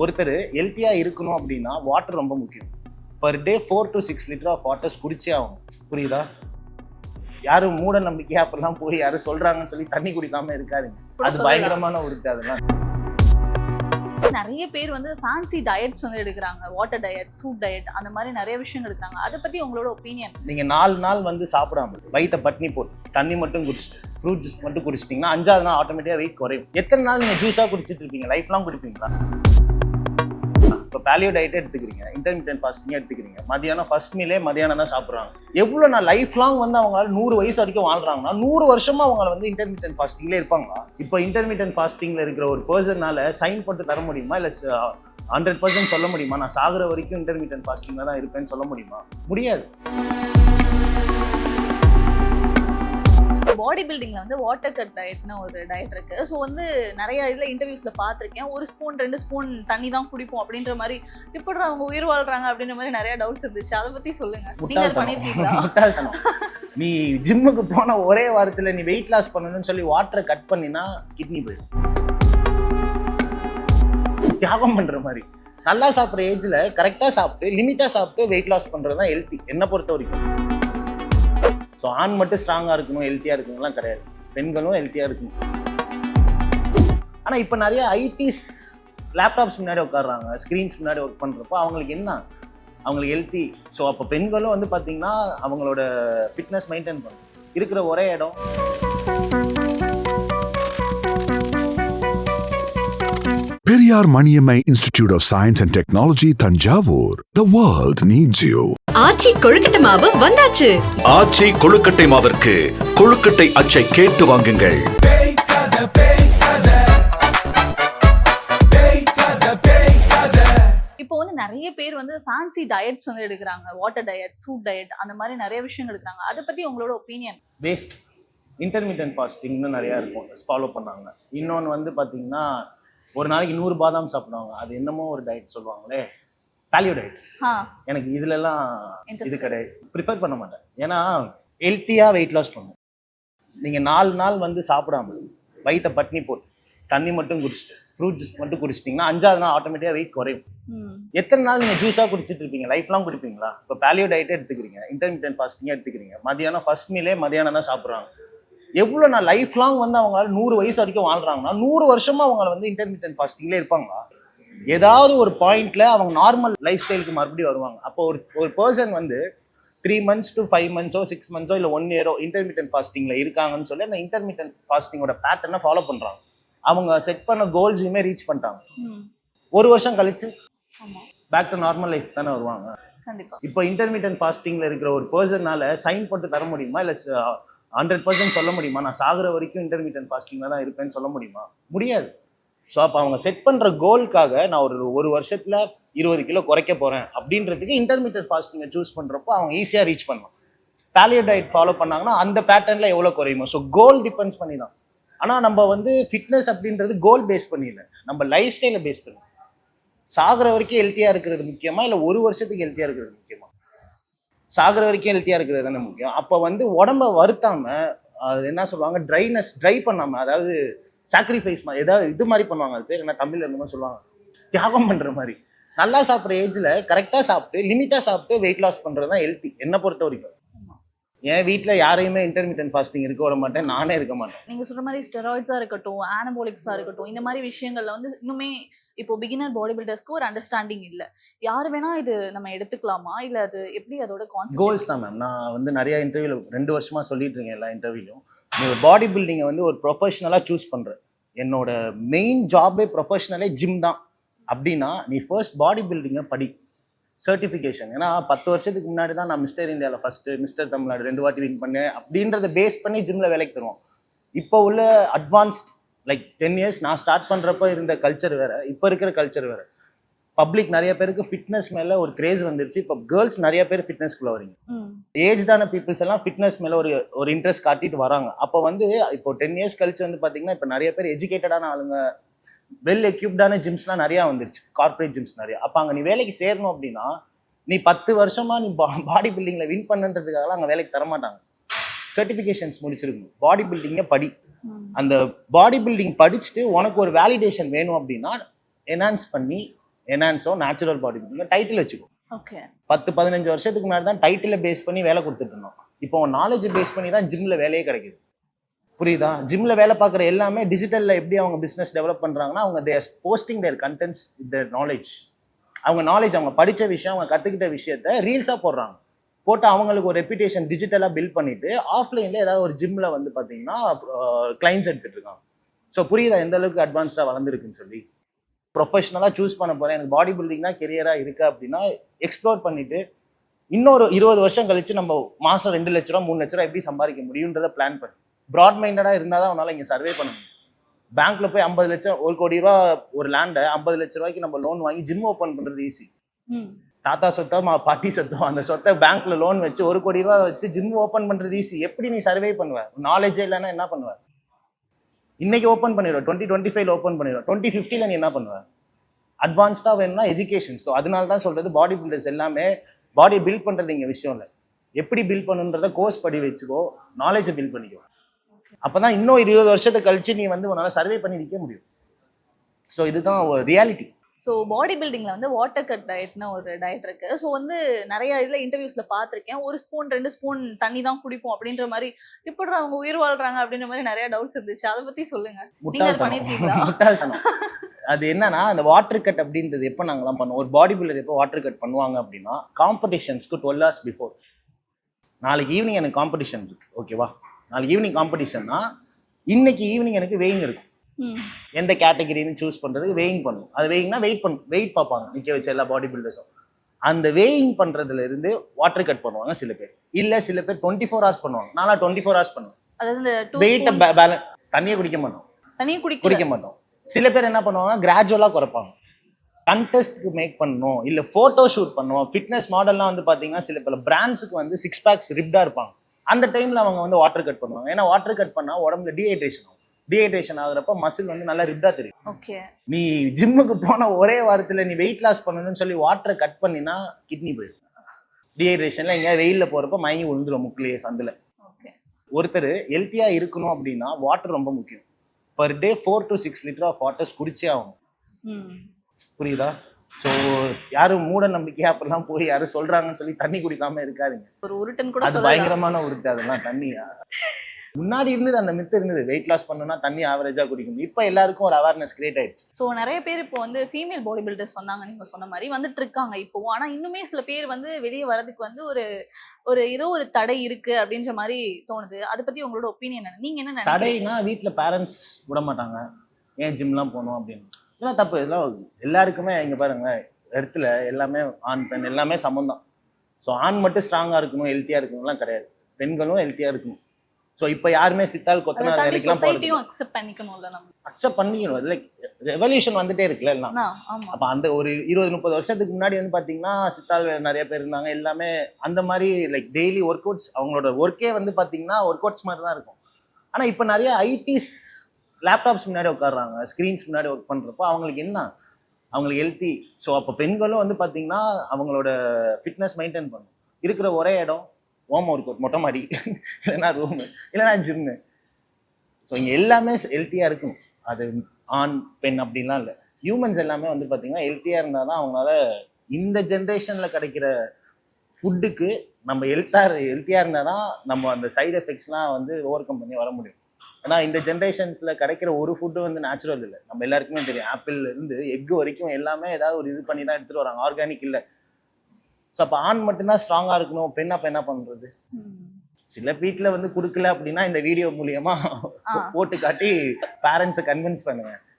ஒருத்தர் ஹெல்த்தியாக இருக்கணும் அப்படின்னா வாட்டர் ரொம்ப முக்கியம். Per day four to six litre of waters குடிச்சே ஆகும் புரியுதா? யாரும் மூட நம்பிக்கையா அப்பெல்லாம் போய் யாரும் சொல்றாங்கன்னு சொல்லி தண்ணி குடிக்காம இருக்காதுங்க. அது. பயங்கரமான ஒரு இது அதெல்லாம். நிறைய பேர் வந்து ஃபேன்சி டயட்ஸ் வந்து எடுக்கிறாங்க. வாட்டர் டயட் ஃப்ரூட் டயட் அந்த மாதிரி நிறைய விஷயங்கள் எடுக்கிறாங்க. அதை பத்தி உங்களோட ஒப்பீனியன் நீங்க நாலு நாள் வந்து சாப்பிடாம வயித்த பட்னி போட்டு தண்ணி மட்டும் குடிச்சிட்டு ஃப்ரூட் ஜூஸ் மட்டும் குடிச்சிட்டிங்கன்னா அஞ்சாவது நாள் ஆட்டோமேட்டிக்கா வெயிட் குறையும். எத்தனை நாள் நீங்க ஜூஸா குடிச்சிட்டு இருப்பீங்க? லைஃப் லாங் குடிப்பீங்களா? இப்போ பேலியோ டயட்டே எடுத்துக்கிறீங்க. இன்டர்மீடியன் ஃபாஸ்டிங்கே எடுத்துக்கிறீங்க. மதியானம் ஃபர்ஸ்ட் மீலே மதியானம் தான் சாப்பிட்றாங்க. எவ்வளோ நான் லைஃப் லாங் வந்து அவங்களால நூறு வயசு வரைக்கும் வாழ்றாங்கன்னா நூறு வருஷமா அவங்க வந்து இன்டர்மீடியன் ஃபாஸ்டிங்லேயே இருப்பாங்களா? இப்போ இன்டர்மீடியன் ஃபாஸ்டிங்கில் இருக்கிற ஒரு பர்சனால சைன் போட்டு தர முடியுமா? இல்லை ஹண்ட்ரட் பர்சன்ட் சொல்ல முடியுமா? நான் சாகுற வரைக்கும் இன்டர்மீடியன் ஃபாஸ்டிங்கில் தான் இருப்பேன்னு சொல்ல முடியுமா? முடியாது. பாடி பில்டிங்ல வந்து வாட்டர் கட் டயட்னு ஒரு டயட் இருக்கு. ஸோ வந்து நிறைய இதுல இன்டர்வியூஸ்ல பார்த்திருக்கேன். ஒரு ஸ்பூன் ரெண்டு ஸ்பூன் தண்ணி தான் குடிப்போம் அப்படின்ற மாதிரி. எப்படி அவங்க உயிர் வாழ்றாங்க அப்படின்ற மாதிரி நிறைய டவுட்ஸ் இருந்துச்சு. அதை பத்தி சொல்லுங்க. அது முட்டாள்தனம். நீ ஜிம்முக்கு போன ஒரே வாரத்துல நீ வெயிட் லாஸ் பண்ணணும்னு சொல்லி வாட்டரை கட் பண்ணினா கிட்னி போயிடும். தியாகம் பண்ற மாதிரி. நல்லா சாப்பிட்ற ஏஜ்ல கரெக்டா சாப்பிட்டு லிமிட்டா சாப்பிட்டு வெயிட் லாஸ் பண்றது தான் ஹெல்த்தி என்னை பொறுத்த வரைக்கும். ஸோ ஆண் மட்டும் ஸ்ட்ராங்காக இருக்கணும் ஹெல்த்தியாக இருக்கணும்லாம் கிடையாது. பெண்களும் ஹெல்த்தியாக இருக்கணும். ஆனால் இப்போ நிறைய ஐடிஸ் லேப்டாப்ஸ் முன்னாடி உட்காடுறாங்க ஸ்க்ரீன்ஸ் முன்னாடி ஒர்க் பண்ணுறப்போ அவங்களுக்கு என்ன? அவங்களுக்கு ஹெல்த்தி ஸோ அப்போ பெண்களும் வந்து பார்த்தீங்கன்னா அவங்களோட ஃபிட்னஸ் மெயின்டைன் பண்ணும் இருக்கிற ஒரே இடம். Periyar Maniammai Institute of Science and Technology, Tanjavur. The world needs you. ஆச்சி கொழுக்கட்டை மாவு வந்தாச்சு. ஆச்சி கொழுக்கட்டை மாவிற்கு கொழுக்கட்டை அச்சை கேட்டு வாங்குங்கள். இப்போ வந்து நிறைய பேர் வந்து ஃபேன்சி டயட்ஸ் வந்து எடுக்கிறாங்க. வாட்டர் டயட் ஃப்ரூட் டயட் அந்த மாதிரி நிறைய விஷயங்கள் எடுக்கிறாங்க. அதை பத்தி உங்களோட ஒப்பீனியன் வேஸ்ட் இன்டர்மீடியன்ட் ஃபாஸ்டிங்னு நிறையா இருக்கும். ஃபாலோ பண்ணாங்க. இன்னொன்று வந்து பார்த்தீங்கன்னா ஒரு நாளைக்கு நூறு பாதாம் சாப்பிடுவாங்க. அது என்னமோ ஒரு டயட் சொல்லுவாங்களே. பேலியோ டயட் எனக்கு இதுலலாம் இது Interesting. கிடையாது. ப்ரிஃபர் பண்ண மாட்டேன். ஏன்னா ஹெல்த்தியாக வெயிட் லாஸ் பண்ணும். நீங்கள் நாலு நாள் வந்து சாப்பிடாம வயித்த பட்னி போட்டு தண்ணி மட்டும் குடிச்சிட்டு ஃப்ரூட் ஜூஸ் மட்டும் குடிச்சிட்டிங்கன்னா அஞ்சாவது நாள் ஆட்டோமேட்டிக்காக வெயிட் குறையும். எத்தனை நாள் நீங்கள் ஜூஸாக குடிச்சிட்டு இருப்பீங்க? லைஃப் லாங் குடிப்பீங்களா? இப்போ பேலியோ டயட்டே எடுத்துக்கிறீங்க. இன்டர்மீடியன் ஃபாஸ்டிங்கே எடுத்துக்கிறீங்க. மதியானம் ஃபர்ஸ்ட் மீலே மதியானம் தான் சாப்பிட்றாங்க. எவ்வளோ நான் லைஃப் லாங் வந்து அவங்களால நூறு வயசு வரைக்கும் வாழ்றாங்கன்னா நூறு வருஷமா அவங்க வந்து இன்டர்மீடியன் ஃபாஸ்டிங்லேயே இருப்பாங்களா? ஏதாவது ஒரு பாயிண்ட்ல அவங்க நார்மல் லைஃப் ஸ்டைலுக்கு மறுபடியும் வருவாங்க. அப்போ ஒரு ஒரு பர்சன் வந்து த்ரீ மந்த்ஸ் டு ஃபைவ் மந்த்ஸோ சிக்ஸ் மந்த்ஸோ இல்லை ஒன் இயரோ இன்டர்மீடியன் ஃபாஸ்டிங்கில் இருக்காங்கன்னு சொல்லி அந்த இன்டர்மீடியன் ஃபாஸ்டிங்கோட பேட்டர்னை ஃபாலோ பண்ணுறாங்க அவங்க செட் பண்ண கோல்ஸையுமே ரீச் பண்ணிட்டாங்க. ஒரு வருஷம் கழிச்சு பேக் டு நார்மல் லைஃப் தானே வருவாங்க. இப்போ இன்டர்மீடியன் ஃபாஸ்டிங்ல இருக்கிற ஒரு பர்சனால சைன் போட்டு தர முடியுமா? இல்லை ஹண்ட்ரட் பர்சன்ட் சொல்ல முடியுமா? நான் சாகுற வரைக்கும் இன்டர்மீடியன் ஃபாஸ்டிங்கில் தான் இருப்பேன்னு சொல்ல முடியுமா? முடியாது. ஸோ அப்போ அவங்க செட் பண்ணுற கோலுக்காக நான் ஒரு ஒரு வருஷத்தில் இருபது கிலோ குறைக்க போகிறேன் அப்படின்றதுக்கு இன்டர்மீடியட் ஃபாஸ்டிங்கை சூஸ் பண்ணுறப்போ அவங்க ஈஸியாக ரீச் பண்ணலாம். பேலியோ டயட் ஃபாலோ பண்ணாங்கன்னா அந்த பேட்டர்னில் எவ்வளோ குறையுமோ? ஸோ கோல் டிபெண்ட்ஸ் பண்ணி தான். ஆனால் நம்ம வந்து ஃபிட்னஸ் அப்படின்றது கோல் பேஸ் பண்ணிடல நம்ம லைஃப் ஸ்டைலை பேஸ் பண்ணி. சாகிற வரைக்கும் ஹெல்த்தியாக இருக்கிறது முக்கியமா? இல்லை ஒரு வருஷத்துக்கு ஹெல்த்தியாக இருக்கிறது முக்கியமா? சாகிற வரைக்கும் ஹெல்த்தியாக இருக்கிறது தானே முக்கியம். அப்போ வந்து உடம்ப வருத்தாமல் அது என்ன சொல்லுவாங்க? ட்ரைனஸ் ட்ரை பண்ணாமல் அதாவது சாக்ரிஃபைஸ் மாதிரி ஏதாவது இது மாதிரி பண்ணுவாங்க. அது பேர் என்ன? தமிழில் என்னமோ சொல்லுவாங்க. தியாகம் பண்ணுற மாதிரி. நல்லா சாப்பிட்ற ஏஜில் கரெக்டாக சாப்பிட்டு லிமிட்டாக சாப்பிட்டு வெயிட் லாஸ் பண்ணுறது தான் ஹெல்த்தி என்னை பொறுத்த வரைக்கும். என் வீட்டில் யாரையுமே இன்டர்மீடியன் ஃபாஸ்டிங் இருக்க விட மாட்டேன். நானே இருக்க மாட்டேன். நீங்க சொல்ற மாதிரி ஸ்டெராய்ட்ஸா இருக்கட்டும் ஆனபோலிக்ஸா இருக்கட்டும் இந்த மாதிரி விஷயங்கள்ல வந்து இன்னுமே இப்போ பிகினர் பாடி பில்டர்ஸ்க்கு ஒரு அண்டர்ஸ்டாண்டிங் இல்ல. யார் வேணா இது நம்ம எடுத்துக்கலாமா? இல்ல அது எப்படி அதோட கான்செப்ட் கோல்ஸ் தான் மேம் நான் வந்து நிறைய இன்டர்வியூல ரெண்டு வருஷமா சொல்லிட்டு இருக்கேன் எல்லா இன்டர்வியூலையும் நீ ஒரு பாடி பில்டிங்கை வந்து ஒரு ப்ரொஃபஷனலாக சூஸ் பண்ற. என்னோட மெயின் ஜாபே ப்ரொஃபஷனலே ஜிம் தான். அப்படின்னா நீ ஃபர்ஸ்ட் பாடி பில்டிங்கை படி. சர்டிஃபிகேஷன் ஏன்னா பத்து வருஷத்துக்கு முன்னாடி தான் நான் மிஸ்டர் இந்தியாவில் ஃபர்ஸ்ட் மிஸ்டர் தமிழ்நாடு ரெண்டு வாட்டி வின் பண்ணேன். அப்படின்றத பேஸ் பண்ணி ஜிம்மில் வேலைக்கு தருவோம். இப்போ உள்ள அட்வான்ஸ்ட் லைக் டென் இயர்ஸ் நான் ஸ்டார்ட் பண்ணுறப்ப இருந்த கல்ச்சர் வேற இப்போ இருக்கிற கல்ச்சர் வேற. பப்ளிக் நிறைய பேருக்கு ஃபிட்னஸ் மேலே ஒரு கிரேஸ் வந்துருச்சு. இப்போ கேர்ள்ஸ் நிறைய பேர் ஃபிட்னஸ்க்குள்ள வரீங்க ஏஜ்டான பீப்புள்ஸ் எல்லாம் ஃபிட்னஸ் மேலே ஒரு ஒரு இன்ட்ரெஸ்ட் காட்டிட்டு வராங்க. அப்போ வந்து இப்போ டென் இயர்ஸ் கழிச்சு வந்து பார்த்தீங்கன்னா இப்போ நிறைய பேர் எஜுகேட்டடான ஆளுங்க வெல் எக்யூப்டான ஜிம்ஸ்லாம் நிறையா வந்துருச்சு. கார்ப்பரேட் ஜிம்ஸ் நிறையா. அப்போ அங்கே நீ வேலைக்கு சேரணும் அப்படின்னா நீ பத்து வருஷமா நீ பாடி பில்டிங்கில் வின் பண்ணுன்றதுக்காகலாம் அங்கே வேலைக்கு தர மாட்டாங்க சர்டிஃபிகேஷன்ஸ் முடிச்சிருக்கணும். பாடி பில்டிங்கை படி. அந்த பாடி பில்டிங் படிச்சுட்டு உனக்கு ஒரு வேலிடேஷன் வேணும் அப்படின்னா என்ஹான்ஸ் பண்ணி என்ஹான்ஸோ நேச்சுரல் பாடி பில்டிங் டைட்டில் வச்சுக்கோ. ஓகே பத்து பதினஞ்சு வருஷத்துக்கு முன்னாடி தான் டைட்டிலை பேஸ் பண்ணி வேலை கொடுத்துட்டு இருந்தோம். இப்போ நாலேஜ் பேஸ் பண்ணி தான் ஜிம்ல வேலையே கிடைக்குது. புரியுதா? ஜிம்ல வேலை பார்க்குற எல்லாமே டிஜிட்டலில் எப்படி அவங்க பிஸ்னஸ் டெவலப் பண்ணுறாங்கன்னா அவங்க their posting their contents with their knowledge அவங்க நாலேஜ் அவங்க படித்த விஷயம் அவங்க கற்றுக்கிட்ட விஷயத்த ரீல்ஸாக போடுறாங்க. போட்டு அவங்களுக்கு ஒரு ரெப்புடேஷன் டிஜிட்டலாக பில்ட் பண்ணிவிட்டு ஆஃப்லைனில் ஏதாவது ஒரு ஜிம்மில் வந்து பார்த்தீங்கன்னா கிளைண்ட்ஸ் எடுத்துகிட்டு இருக்காங்க. ஸோ புரியுதா? எந்த அளவுக்கு அட்வான்ஸ்டாக வளர்ந்துருக்குன்னு சொல்லி. ப்ரொஃபஷனலாக சூஸ் பண்ண போகிறேன் எனக்கு பாடி பில்டிங் தான் கெரியராக இருக்குது அப்படின்னா எக்ஸ்ப்ளோர் பண்ணிவிட்டு இன்னொரு இருபது வருஷம் கழித்து நம்ம மாதம் ரெண்டு லட்ச ரூபா மூணு லட்ச ரூபா எப்படி சம்பாதிக்க முடியுன்றத பிளான் பண்ணி. ப்ராட் மைண்டடாக இருந்தால் தான் அவனால இங்கே சர்வே பண்ண முடியும். பேங்க்ல போய் ஐம்பது லட்சம் ஒரு கோடி ரூபா ஒரு லேண்டை ஐம்பது லட்ச ரூபாய்க்கு நம்ம லோன் வாங்கி ஜிம் ஓப்பன் பண்றது ஈஸி தாத்தா சொத்தோ மா பாட்டி சொத்தோ அந்த சொத்தை பேங்க்ல லோன் வச்சு ஒரு கோடி ரூபா வச்சு ஜிம் ஓப்பன் பண்றது ஈஸி எப்படி நீ சர்வே பண்ணுவ? நாலேஜே இல்லைன்னா என்ன பண்ணுவ? இன்னைக்கு ஓப்பன் பண்ணிடுவோம் டுவெண்ட்டி டுவெண்ட்டி ஃபைவ் ஓப்பன் பண்ணிடுவோம் டுவெண்ட்டி ஃபிஃப்டியில் நீ என்ன பண்ணுவ? அட்வான்ஸ்டாக வேணும்னா எஜுகேஷன் ஸோ அதனால தான் சொல்றது பாடி பில்டர்ஸ் எல்லாமே பாடி பில்ட் பண்றது இங்கே விஷயம் இல்லை. எப்படி பில்ட் பண்ணுன்றத கோர்ஸ் படி வச்சுக்கோ நாலேஜை பில்ட் பண்ணிக்கோ. அப்பதான் இன்னும் இருபது வருஷத்தை கழிச்சு நீ வந்து உன்னால சர்வே பண்ணி நிற்க முடியும். ஸோ இதுதான் ஒரு ரியாலிட்டி ஸோ பாடி பில்டிங்ல வந்து வாட்டர் கட் டயட்னு ஒரு டயட் இருக்கு. ஸோ வந்து நிறைய இதுல இன்டர்வியூஸ்ல பார்த்திருக்கேன். ஒரு ஸ்பூன் ரெண்டு ஸ்பூன் தண்ணி தான் குடிப்போம் அப்படின்ற மாதிரி. எப்படி அவங்க உயிர் வாழ்றாங்க அப்படின்ற மாதிரி நிறைய டவுட்ஸ் இருந்துச்சு. அதை பத்தி சொல்லுங்க. நீங்க அது அது என்னன்னா அந்த வாட்டர் கட் அப்படின்றது எப்போ நாங்கலாம் பண்ணுவோம்? ஒரு பாடி பில்டர் எப்போ வாட்டர் கட் பண்ணுவாங்க அப்படின்னா காம்படிஷன்ஸ்க்கு டுவெல் ஹவர்ஸ் பிஃபோர் நாளைக்கு ஈவினிங் எனக்கு காம்படிஷன் இருக்கு. ஓகேவா நாளைக்கு ஈவினிங் காம்படிஷன்னா இன்னைக்கு ஈவினிங் எனக்கு வெயிங் இருக்கும். எந்த கேட்டகரின்னு சூஸ் பண்றதுக்கு வெயிங் பண்ணும். அது வெயிங்னா வெயிட் பண்ணும் வெயிட் பார்ப்பாங்க. நிக்க வச்ச எல்லா பாடி பில்டர்ஸும் அந்த வெயிங் பண்றதுல இருந்து வாட்டர் கட் பண்ணுவாங்க சில பேர். இல்ல சில பேர் டுவெண்ட்டி ஃபோர் ஹவர்ஸ் பண்ணுவாங்க நானா டுவெண்ட்டி ஃபோர் ஹவர்ஸ் பண்ணுவேன் வெயிட்டை பேலன்ஸ் தண்ணியை குடிக்க மாட்டோம். தண்ணியை குடிக்க குடிக்க மாட்டோம். சில பேர் என்ன பண்ணுவாங்க கிராஜுவலாக குறைப்பாங்க. கண்டெஸ்ட்க்கு மேக் பண்ணணும். இல்லை ஃபோட்டோ ஷூட் பண்ணுவோம். ஃபிட்னஸ் மாடல்லாம் வந்து பார்த்தீங்கன்னா சில பல பிராண்ட்ஸுக்கு வந்து சிக்ஸ் பேக்ஸ் ரிப்டாக இருப்பாங்க. அந்த டைமில் அவங்க வந்து வாட்டர் கட் பண்ணுவாங்க. ஏன்னா வாட்டர் கட் பண்ணால் உடம்புல டீஹைட்ரேஷன் ஆகும். டீஹைட்ரேஷன் ஆகுறப்ப மசில் வந்து நல்லா ரிப்டாக தெரியும். ஓகே நீ ஜிம்முக்கு போன ஒரே வாரத்தில் நீ வெயிட் லாஸ் பண்ணணும்னு சொல்லி வாட்டரை கட் பண்ணினா கிட்னி போயிடும். டீஹைட்ரேஷனில் எங்கேயாவது வெயிலில் போகிறப்ப மயங்கி விழுந்துரும் முக்கிலேயே சந்தில். ஓகே ஒருத்தர் ஹெல்த்தியாக இருக்கணும் அப்படின்னா வாட்டர் ரொம்ப முக்கியம். Per day four to six litre of waters குடிச்சே ஆகணும். ம். புரியுதா? ஸோ யாரும் மூட நம்பிக்கை அப்படிலாம் போய் யாரும் சொல்றாங்கன்னு சொல்லி தண்ணி குடிக்காம இருக்காதீங்க. ஒரு ஒரு டன் கூட அது பயங்கரமான உருட்டு அதெல்லாம் தண்ணியா முன்னாடி இருந்தது அந்த மித்து இருந்தது வெயிட் லாஸ் பண்ணணும்னா தண்ணி ஆவரேஜா குடிக்கணும். இப்போ எல்லாருக்கும் ஒரு அவேர்னஸ் கிரியேட் ஆயிடுச்சு. ஸோ நிறைய பேர் இப்போ வந்து ஃபீமேல் பாடி பில்டர்ஸ் சொன்னாங்க நீங்க சொன்ன மாதிரி வந்துட்டு இருக்காங்க இப்போ. ஆனா இன்னுமே சில பேர் வந்து வெளியே வரதுக்கு வந்து ஒரு ஒரு ஏதோ ஒரு தடை இருக்கு அப்படின்ற மாதிரி தோணுது. அதை பத்தி உங்களோட ஒப்பீனியன் என்ன? நீங்க என்ன தடைனா வீட்டில் பேரண்ட்ஸ் விட மாட்டாங்க ஏன் ஜிம்லாம் போகணும் அப்படின்னு. இதெல்லாம் தப்பு இதெல்லாம் எல்லாருக்குமே இங்க பாருங்க எர்த்தில் எல்லாமே ஆண் பெண் எல்லாமே சமம் தான் ஸோ ஆண் மட்டும் ஸ்ட்ராங்காக இருக்கணும் ஹெல்த்தியாக இருக்கணும்லாம் கிடையாது. பெண்களும் ஹெல்த்தியாக இருக்கணும். ஸோ இப்போ யாருமே சித்தால் தாண்டி வேலைக்கெல்லாம் அக்செப்ட் பண்ணிக்கணும்ல அக்செப்ட் பண்ணிக்கணும். லைக் ரெவல்யூஷன் வந்துட்டே இருக்குல்ல எல்லாம். அப்போ அந்த ஒரு இருபது முப்பது வருஷத்துக்கு முன்னாடி வந்து பார்த்தீங்கன்னா சித்தால் நிறைய பேர் இருந்தாங்க. எல்லாமே அந்த மாதிரி லைக் டெய்லி ஒர்க் அவுட்ஸ் அவங்களோட ஒர்க்கே வந்து பார்த்தீங்கன்னா ஒர்க் அவுட்ஸ் மாதிரி தான் இருக்கும். ஆனால் இப்போ நிறைய ஐடிஸ் லேப்டாப்ஸ் முன்னாடி உட்காடுறாங்க ஸ்க்ரீன்ஸ் முன்னாடி ஒர்க் பண்ணுறப்போ அவங்களுக்கு என்ன? அவங்களுக்கு ஹெல்த்தி ஸோ அப்போ பெண்களும் வந்து பார்த்தீங்கன்னா அவங்களோட ஃபிட்னஸ் மெயின்டைன் பண்ணும். இருக்கிற ஒரே இடம் ஹோம் ஒர்க் அவுட் மொட்டை மாடி. இல்லைன்னா ரூமு இல்லைன்னா ஜிம்மு ஸோ இங்கே எல்லாமே ஹெல்த்தியாக இருக்கும். அது ஆண் பெண் அப்படின்லாம் இல்லை. ஹியூமன்ஸ் எல்லாமே வந்து பார்த்தீங்கன்னா ஹெல்த்தியாக இருந்தால் தான் அவங்களால இந்த ஜென்ரேஷனில் கிடைக்கிற ஃபுட்டுக்கு நம்ம ஹெல்த்தாக ஹெல்த்தியாக இருந்தால் தான் நம்ம அந்த சைடு எஃபெக்ட்ஸ்லாம் வந்து ஓவர் கம் பண்ணி வர முடியும். ஏன்னா இந்த ஜென்ரேஷன்ஸில் கிடைக்கிற ஒரு ஃபுட்டு வந்து நேச்சுரல் இல்லை. நம்ம எல்லாருக்குமே தெரியும். ஆப்பிள்ல இருந்து எக் வரைக்கும் எல்லாமே ஏதாவது ஒரு இது பண்ணி தான் எடுத்துகிட்டு வராங்க. ஆர்கானிக் இல்லை. ஸோ அப்போ ஆண் மட்டும்தான் ஸ்ட்ராங்காக இருக்கணும். பெண் அப்போ என்ன பண்ணுறது. சில வீட்டில் வந்து கொடுக்கல அப்படின்னா இந்த வீடியோ மூலியமா ஆ. போட்டு காட்டி பேரண்ட்ஸை கன்வின்ஸ் பண்ணுங்க.